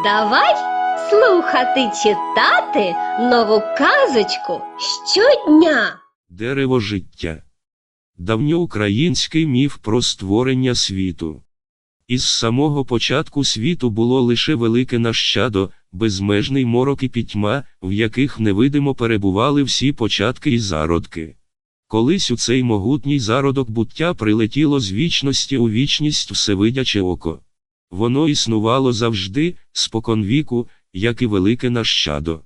Давай слухати читати нову казочку щодня. Дерево життя. Давньоукраїнський міф про створення світу. Із самого початку світу було лише велике нащадо, безмежний морок і пітьма, в яких невидимо перебували всі початки і зародки. Колись у цей могутній зародок буття прилетіло з вічності у вічність всевидяче око. Воно існувало завжди, споконвіку, як і велике нащадо.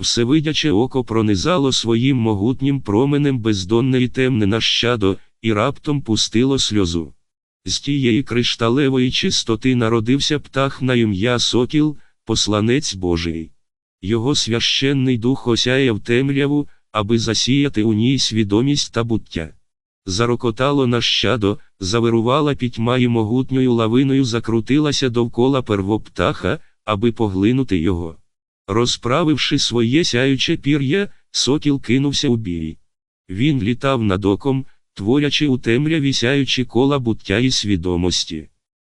Всевидяче око пронизало своїм могутнім променем бездонне і темне нащадо, і раптом пустило сльозу. З тієї кришталевої чистоти народився птах на ім'я Сокіл, посланець Божий. Його священний дух осяяв темряву, аби засіяти у ній свідомість та буття. Зарокотало нащадо, завирувала пітьма і могутньою лавиною закрутилася довкола первоптаха, аби поглинути його. Розправивши своє сяюче пір'я, сокіл кинувся у бій. Він літав над оком, творячи у темряві сяючі кола буття і свідомості.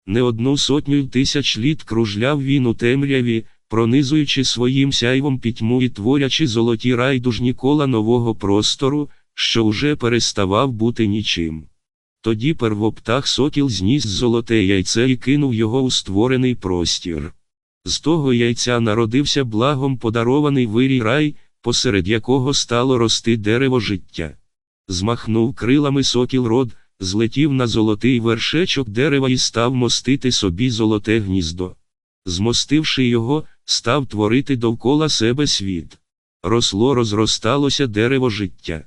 Не одну сотню тисяч літ кружляв він у темряві, пронизуючи своїм сяйвом пітьму і творячи золоті райдужні кола нового простору, що уже переставав бути нічим. Тоді первоптах сокіл зніс золоте яйце і кинув його у створений простір. З того яйця народився благом подарований вирій рай, посеред якого стало рости дерево життя. Змахнув крилами сокіл род, злетів на золотий вершечок дерева і став мостити собі золоте гніздо. Змостивши його, став творити довкола себе світ. Росло розросталося дерево життя.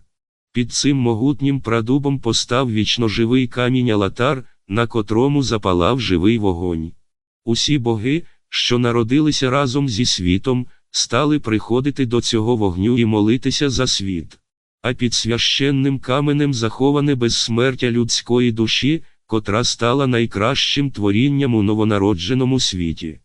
Під цим могутнім прадубом постав вічноживий камінь Алатар, на котрому запалав живий вогонь. Усі боги, що народилися разом зі світом, стали приходити до цього вогню і молитися за світ. А під священним каменем заховане безсмертя людської душі, котра стала найкращим творінням у новонародженому світі.